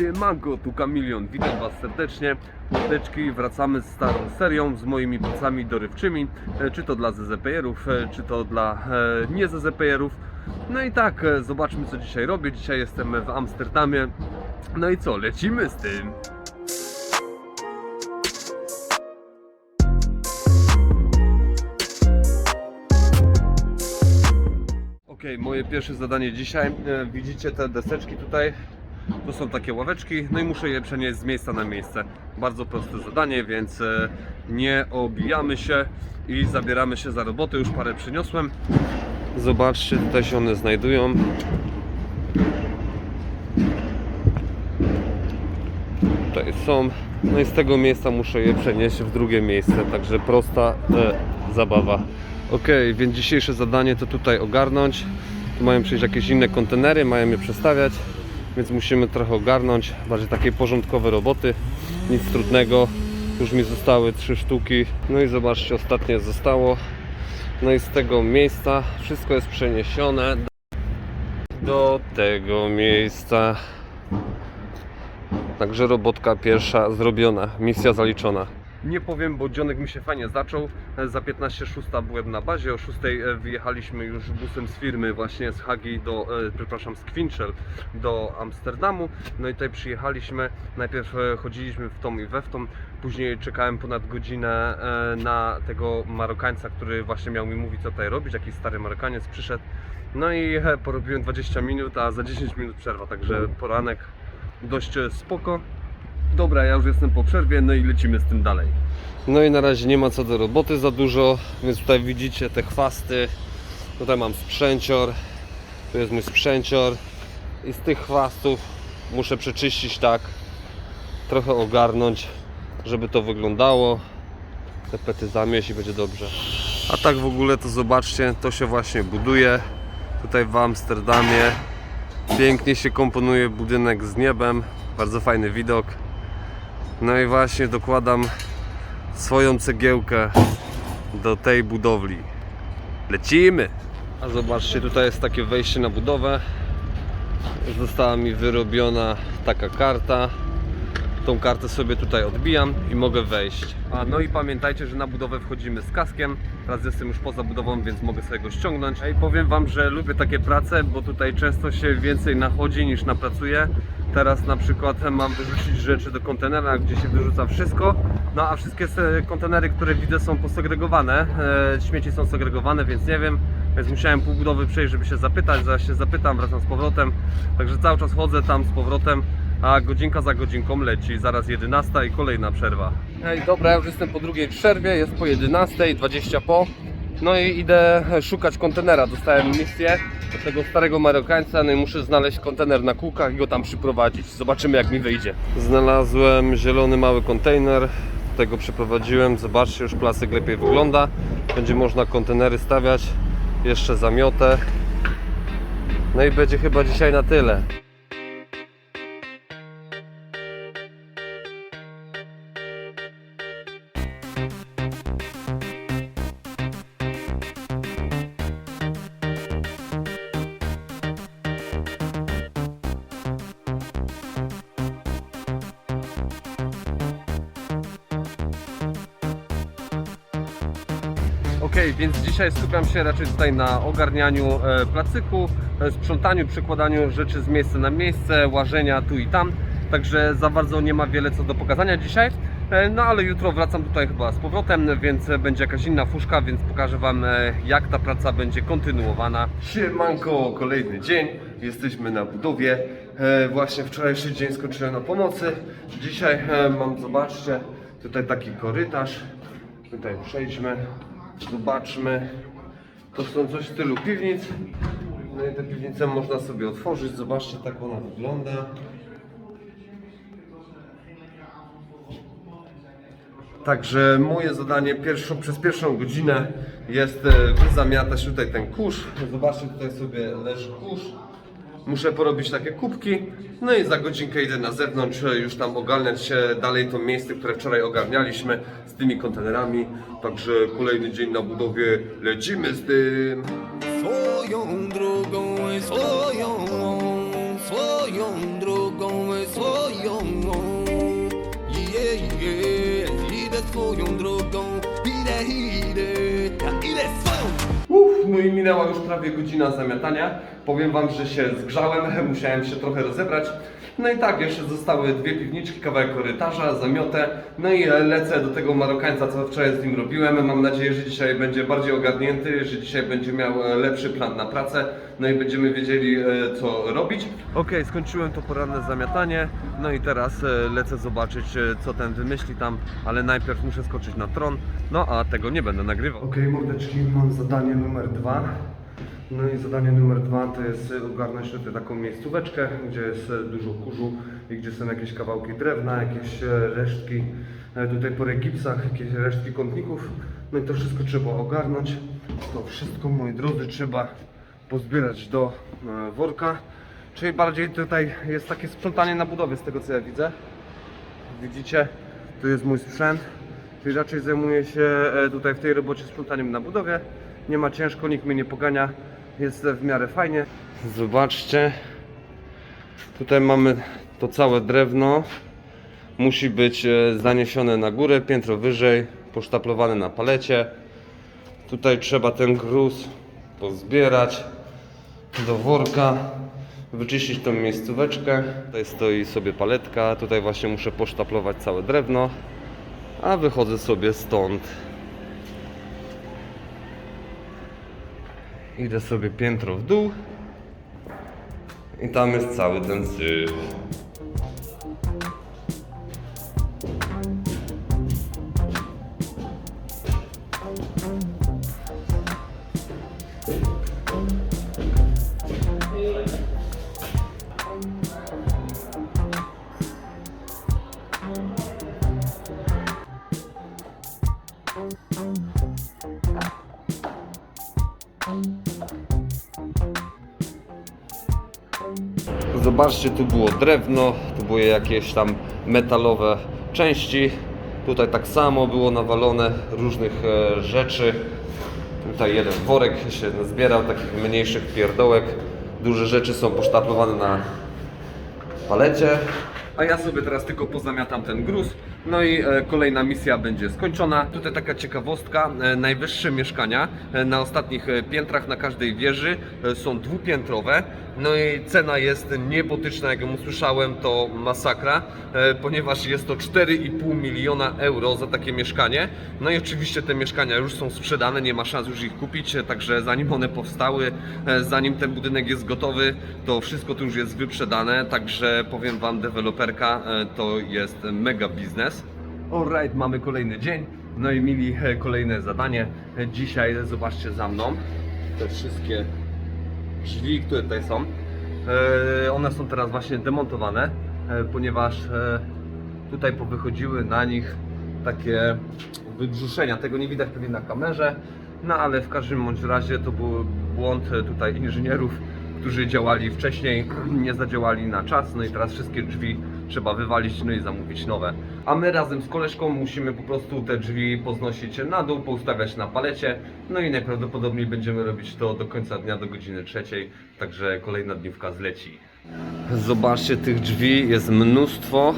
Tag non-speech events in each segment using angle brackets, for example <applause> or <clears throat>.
Siemanko, tu Kamilion, witam Was serdecznie. Mordeczki, wracamy z starą serią z moimi pracami dorywczymi, e, czy to dla ZZPR-ów, e, czy to dla e, nie ZZPR-ów. No i tak, zobaczmy co dzisiaj robię. Dzisiaj jestem w Amsterdamie. No i co, lecimy z tym. Ok, moje pierwsze zadanie dzisiaj. Widzicie te deseczki tutaj? To są takie ławeczki, no i muszę je przenieść z miejsca na miejsce. Bardzo proste zadanie, więc e, nie obijamy się i zabieramy się za robotę. Już parę przyniosłem. Zobaczcie, tutaj się one znajdują. Tutaj są. No i z tego miejsca muszę je przenieść w drugie miejsce, także prosta e, zabawa. Ok, więc dzisiejsze zadanie to tutaj ogarnąć. Tu mają przyjść jakieś inne kontenery, mają je przestawiać, więc musimy trochę ogarnąć. Bardziej takie porządkowe roboty, nic trudnego. Już mi zostały trzy sztuki. No i zobaczcie, ostatnie zostało. No i z tego miejsca wszystko jest przeniesione do tego miejsca. Także robotka pierwsza zrobiona, misja zaliczona. Nie powiem, bo dzionek mi się fajnie zaczął. E, Za 15.06 byłem na bazie, o 6.00 wyjechaliśmy już busem z firmy właśnie z Hagi do, e, przepraszam, z Quinchel do Amsterdamu. No i tutaj przyjechaliśmy, najpierw e, chodziliśmy w tą i we w tą, później czekałem ponad godzinę e, na tego Marokańca, który właśnie miał mi mówić co tutaj robić, jakiś stary Marokaniec przyszedł. No i e, porobiłem 20 minut, a za 10 minut przerwa, także poranek dość e, spoko. Dobra, ja już jestem po przerwie, no i lecimy z tym dalej. No i na razie nie ma co do roboty za dużo, więc tutaj widzicie te chwasty. Tutaj mam sprzęcior, tu jest mój sprzęcior i z tych chwastów muszę przeczyścić tak, trochę ogarnąć, żeby to wyglądało. Te pety zamieść i będzie dobrze. A tak w ogóle to zobaczcie, to się właśnie buduje tutaj w Amsterdamie. Pięknie się komponuje budynek z niebem, bardzo fajny widok. No i właśnie dokładam swoją cegiełkę do tej budowli. Lecimy! A zobaczcie, tutaj jest takie wejście na budowę. Została mi wyrobiona taka karta. Tą kartę sobie tutaj odbijam i mogę wejść. A no i pamiętajcie, że na budowę wchodzimy z kaskiem. Teraz jestem już poza budową, więc mogę sobie go ściągnąć. I powiem Wam, że lubię takie prace, bo tutaj często się więcej nachodzi niż napracuje. Teraz na przykład mam wyrzucić rzeczy do kontenera, gdzie się wyrzuca wszystko. No a wszystkie kontenery, które widzę są posegregowane. E, śmieci są segregowane, więc nie wiem. Więc musiałem pół budowy przejść, żeby się zapytać. Zaraz się zapytam, wracam z powrotem. Także cały czas chodzę tam z powrotem. A godzinka za godzinką leci, zaraz 11 i kolejna przerwa. Ej, dobra, już jestem po drugiej przerwie, jest po 11, 20 po. No i idę szukać kontenera. Dostałem misję od tego starego Marokańca, no i muszę znaleźć kontener na kółkach i go tam przyprowadzić. Zobaczymy jak mi wyjdzie. Znalazłem zielony mały kontener, tego przeprowadziłem. Zobaczcie, już plastik lepiej wygląda. Będzie można kontenery stawiać. Jeszcze zamiotę. No i będzie chyba dzisiaj na tyle. Ok, więc dzisiaj skupiam się raczej tutaj na ogarnianiu e, placyku, e, sprzątaniu, przekładaniu rzeczy z miejsca na miejsce, łażenia tu i tam. Także za bardzo nie ma wiele co do pokazania dzisiaj. E, No ale jutro wracam tutaj chyba z powrotem, więc będzie jakaś inna fuszka, więc pokażę Wam jak ta praca będzie kontynuowana. Siemanko, kolejny dzień, jesteśmy na budowie. Właśnie wczorajszy dzień skończyłem na pomocy. Dzisiaj mam, zobaczcie, tutaj taki korytarz. Tutaj przejdźmy. Zobaczmy. To są coś w stylu piwnic. No i te piwnice można sobie otworzyć. Zobaczcie, tak ona wygląda. Także moje zadanie pierwszą, przez pierwszą godzinę jest e, wyzamiatać tutaj ten kurz. Zobaczcie, tutaj sobie leży kurz muszę porobić takie kubki, no i za godzinkę idę na zewnątrz, już tam ogarniać dalej to miejsce, które wczoraj ogarnialiśmy z tymi kontenerami, także kolejny dzień na budowie, lecimy z tym! Swoją drogą, swoją, swoją drogą, swoją, yeah, yeah. idę swoją drogą, idę, idę no i minęła już prawie godzina zamiatania. Powiem wam, że się zgrzałem, <laughs> musiałem się trochę rozebrać. No i tak, jeszcze zostały dwie piwniczki, kawałek korytarza, zamiotę. No i lecę do tego Marokańca, co wczoraj z nim robiłem. Mam nadzieję, że dzisiaj będzie bardziej ogarnięty, że dzisiaj będzie miał e, lepszy plan na pracę. No i będziemy wiedzieli, e, co robić. Ok, skończyłem to poranne zamiatanie. No i teraz e, lecę zobaczyć, co ten wymyśli tam, ale najpierw muszę skoczyć na tron. No a tego nie będę nagrywał. Ok, mordeczki, mam zadanie numer dwa. No i zadanie numer dwa to jest ogarnąć tutaj taką miejscóweczkę, gdzie jest dużo kurzu i gdzie są jakieś kawałki drewna, jakieś e, resztki e, tutaj po gipsach, jakieś resztki kątników. No i to wszystko trzeba ogarnąć. To wszystko, moi drodzy, trzeba pozbierać do e, worka. Czyli bardziej tutaj jest takie sprzątanie na budowie z tego co ja widzę. Widzicie, tu jest mój sprzęt. Czyli raczej zajmuję się tutaj w tej robocie sprzątaniem na budowie. Nie ma ciężko, nikt mnie nie pogania. Jest w miarę fajnie. Zobaczcie. Tutaj mamy to całe drewno. Musi być e, zaniesione na górę, piętro wyżej, posztaplowane na palecie. Tutaj trzeba ten gruz pozbierać do worka, wyczyścić tą miejscóweczkę. Tutaj stoi sobie paletka, tutaj właśnie muszę posztaplować całe drewno, a wychodzę sobie stąd. Idę sobie piętro w dół i tam jest cały ten syf. Zobaczcie, tu było drewno, tu były jakieś tam metalowe części. Tutaj tak samo było nawalone różnych e, rzeczy. Tutaj jeden worek się zbierał, takich mniejszych pierdołek. Duże rzeczy są posztaplowane na palecie. A ja sobie teraz tylko pozamiatam ten gruz. No i e, kolejna misja będzie skończona. Tutaj taka ciekawostka. E, najwyższe mieszkania e, na ostatnich piętrach na każdej wieży są dwupiętrowe. No i cena jest niebotyczna, jak usłyszałem, to masakra, ponieważ jest to 4,5 miliona euro za takie mieszkanie. No i oczywiście te mieszkania już są sprzedane, nie ma szans już ich kupić, także zanim one powstały, zanim ten budynek jest gotowy, to wszystko tu już jest wyprzedane, także powiem Wam, deweloperka to jest mega biznes. Alright, mamy kolejny dzień, no i mieli e, kolejne zadanie. E, Dzisiaj zobaczcie za mną te wszystkie drzwi, które tutaj są, e, one są teraz właśnie demontowane, ponieważ tutaj powychodziły na nich takie wybrzuszenia. Tego nie widać pewnie na kamerze, no ale w każdym bądź razie to był błąd tutaj inżynierów, którzy działali wcześniej, <clears throat> nie zadziałali na czas, no i teraz wszystkie drzwi trzeba wywalić, no i zamówić nowe. A my razem z koleżką musimy po prostu te drzwi poznosić na dół, poustawiać na palecie, no i najprawdopodobniej będziemy robić to do końca dnia, do godziny trzeciej, także kolejna dniówka zleci. Zobaczcie, tych drzwi jest mnóstwo.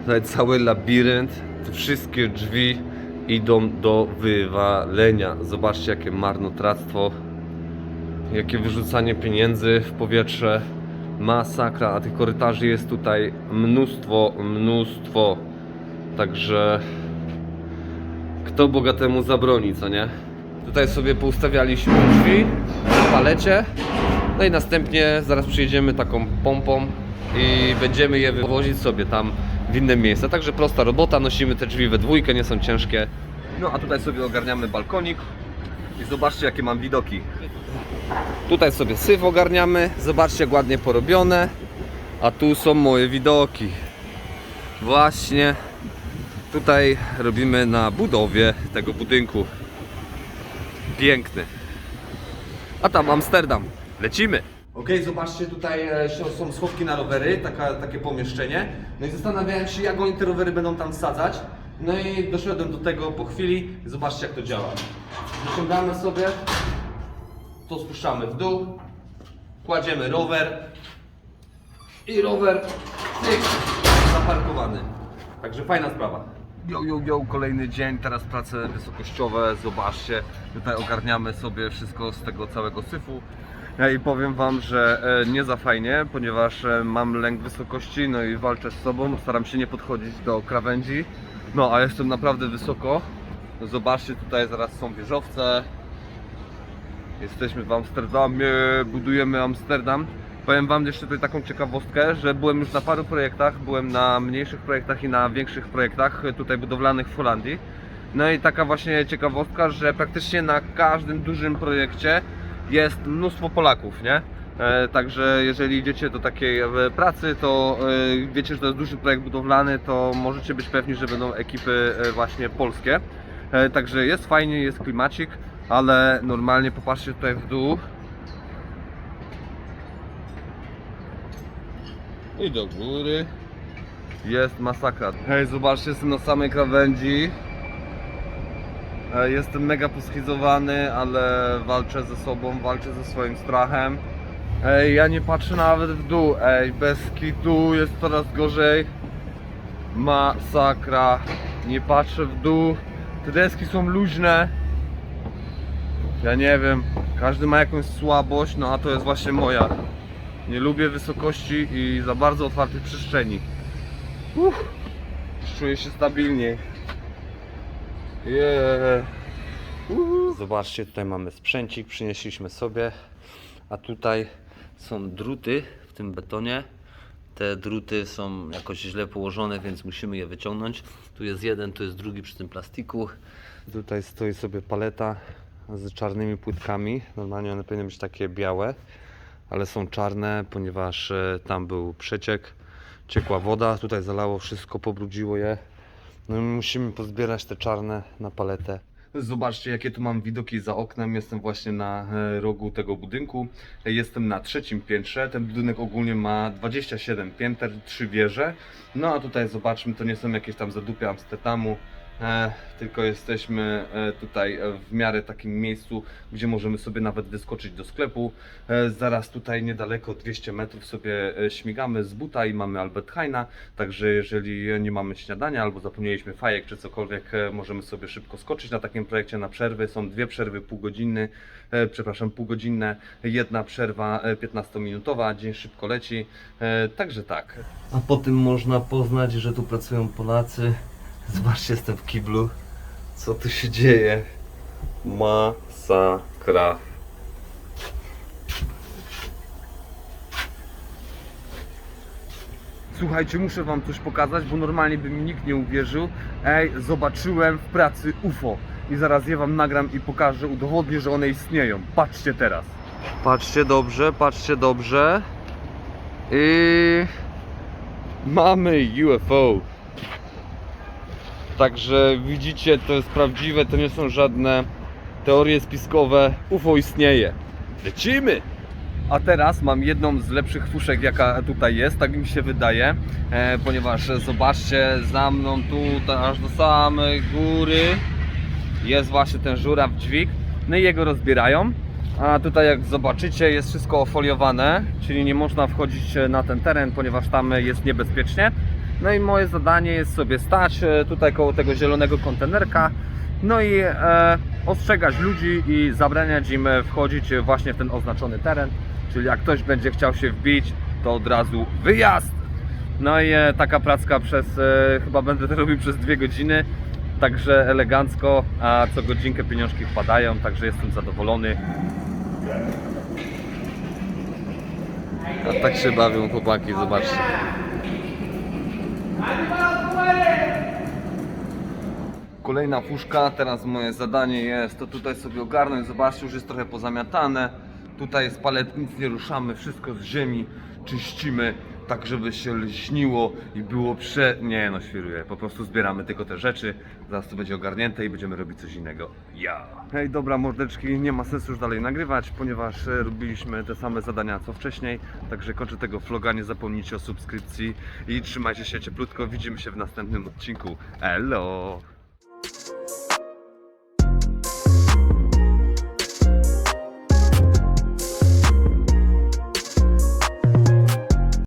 Tutaj cały labirynt, te wszystkie drzwi idą do wywalenia. Zobaczcie, jakie marnotrawstwo, jakie wyrzucanie pieniędzy w powietrze. Masakra, a tych korytarzy jest tutaj mnóstwo, mnóstwo. Także kto bogatemu zabroni, co nie? Tutaj sobie poustawialiśmy drzwi w palecie. No i następnie zaraz przyjedziemy taką pompą i będziemy je wywozić sobie tam w inne miejsca. Także prosta robota, nosimy te drzwi we dwójkę, nie są ciężkie. No a tutaj sobie ogarniamy balkonik i zobaczcie jakie mam widoki. Tutaj sobie syf ogarniamy, zobaczcie jak ładnie porobione. A tu są moje widoki. Właśnie tutaj robimy na budowie tego budynku. Piękny. A tam Amsterdam. Lecimy. Okej, zobaczcie, tutaj e, są schowki na rowery, taka, takie pomieszczenie. No i zastanawiałem się, jak oni te rowery będą tam wsadzać. No i doszedłem do tego po chwili. Zobaczcie, jak to działa. Wyciągamy sobie, to spuszczamy w dół, kładziemy rower i rower cyk, zaparkowany. Także fajna sprawa. Yo, yo, yo, kolejny dzień, teraz prace wysokościowe, zobaczcie, tutaj ogarniamy sobie wszystko z tego całego syfu. Ja i powiem Wam, że e, nie za fajnie, ponieważ e, mam lęk wysokości, no i walczę z sobą, staram się nie podchodzić do krawędzi. No, a jestem naprawdę wysoko. Zobaczcie, tutaj zaraz są wieżowce. Jesteśmy w Amsterdamie, budujemy Amsterdam. Powiem Wam jeszcze tutaj taką ciekawostkę, że byłem już na paru projektach, byłem na mniejszych projektach i na większych projektach tutaj budowlanych w Holandii. No i taka właśnie ciekawostka, że praktycznie na każdym dużym projekcie jest mnóstwo Polaków, nie? E, Także jeżeli idziecie do takiej e, pracy, to e, wiecie, że to jest duży projekt budowlany, to możecie być pewni, że będą ekipy właśnie polskie. Także jest fajnie, jest klimacik, ale normalnie popatrzcie tutaj w dół. I do góry. Jest masakra. Hej, zobaczcie, jestem na samej krawędzi. Jestem mega poschizowany, ale walczę ze sobą, walczę ze swoim strachem. Ej, ja nie patrzę nawet w dół, ej, bez kitu jest coraz gorzej. Masakra. Nie patrzę w dół. Te deski są luźne. Ja nie wiem, każdy ma jakąś słabość, no a to jest właśnie moja. Nie lubię wysokości i za bardzo otwartych przestrzeni. Uff, czuję się stabilniej. Yeah. Zobaczcie, tutaj mamy sprzęcik, przynieśliśmy sobie, a tutaj są druty w tym betonie. Te druty są jakoś źle położone, więc musimy je wyciągnąć. Tu jest jeden, tu jest drugi przy tym plastiku. Tutaj stoi sobie paleta z czarnymi płytkami. Normalnie one powinny być takie białe, ale są czarne, ponieważ e, tam był przeciek, ciekła woda, tutaj zalało wszystko, pobrudziło je. No i musimy pozbierać te czarne na paletę. Zobaczcie, jakie tu mam widoki za oknem. Jestem właśnie na e, rogu tego budynku. Jestem na trzecim piętrze. Ten budynek ogólnie ma 27 pięter, 3 wieże. No a tutaj zobaczmy, to nie są jakieś tam zadupy Amsterdamu. E, tylko jesteśmy e, tutaj w miarę takim miejscu, gdzie możemy sobie nawet wyskoczyć do sklepu. E, zaraz tutaj niedaleko 200 metrów sobie śmigamy z buta i mamy Albert Heina. Także jeżeli nie mamy śniadania albo zapomnieliśmy fajek czy cokolwiek, możemy sobie szybko skoczyć na takim projekcie na przerwy. Są dwie przerwy półgodzinne, przepraszam, półgodzinne, jedna przerwa e, 15-minutowa, dzień szybko leci. Także tak. A po tym można poznać, że tu pracują Polacy. Zobaczcie, jestem w kiblu. Co tu się dzieje? Masakra. Słuchajcie, muszę wam coś pokazać, bo normalnie by mi nikt nie uwierzył. Ej, zobaczyłem w pracy UFO. I zaraz je wam nagram i pokażę, udowodnię, że one istnieją. Patrzcie teraz. Patrzcie dobrze, patrzcie dobrze. I mamy UFO. Także widzicie, to jest prawdziwe, to nie są żadne teorie spiskowe. UFO istnieje. Lecimy! A teraz mam jedną z lepszych fuszek, jaka tutaj jest, tak mi się wydaje, e, ponieważ zobaczcie, za mną tutaj aż do samej góry jest właśnie ten żuraw dźwig, no i jego rozbierają. A tutaj jak zobaczycie jest wszystko ofoliowane, czyli nie można wchodzić na ten teren, ponieważ tam jest niebezpiecznie. No i moje zadanie jest sobie stać e, tutaj koło tego zielonego kontenerka, no i e, ostrzegać ludzi i zabraniać im e, wchodzić właśnie w ten oznaczony teren. Czyli jak ktoś będzie chciał się wbić, to od razu wyjazd! No i e, taka pracka przez, e, chyba będę to robił przez dwie godziny, także elegancko, a co godzinkę pieniążki wpadają, także jestem zadowolony. A tak się bawią chłopaki, zobaczcie. Kolejna puszka, teraz moje zadanie jest to tutaj sobie ogarnąć, zobaczcie, już jest trochę pozamiatane. Tutaj jest palet, nic nie ruszamy, wszystko z ziemi czyścimy, tak żeby się lśniło i było prze... Nie no, świruję, po prostu zbieramy tylko te rzeczy, zaraz to będzie ogarnięte i będziemy robić coś innego. Ja! Hej, dobra mordeczki, nie ma sensu już dalej nagrywać, ponieważ e, robiliśmy te same zadania co wcześniej, także kończę tego vloga, nie zapomnijcie o subskrypcji i trzymajcie się cieplutko, widzimy się w następnym odcinku. Elo!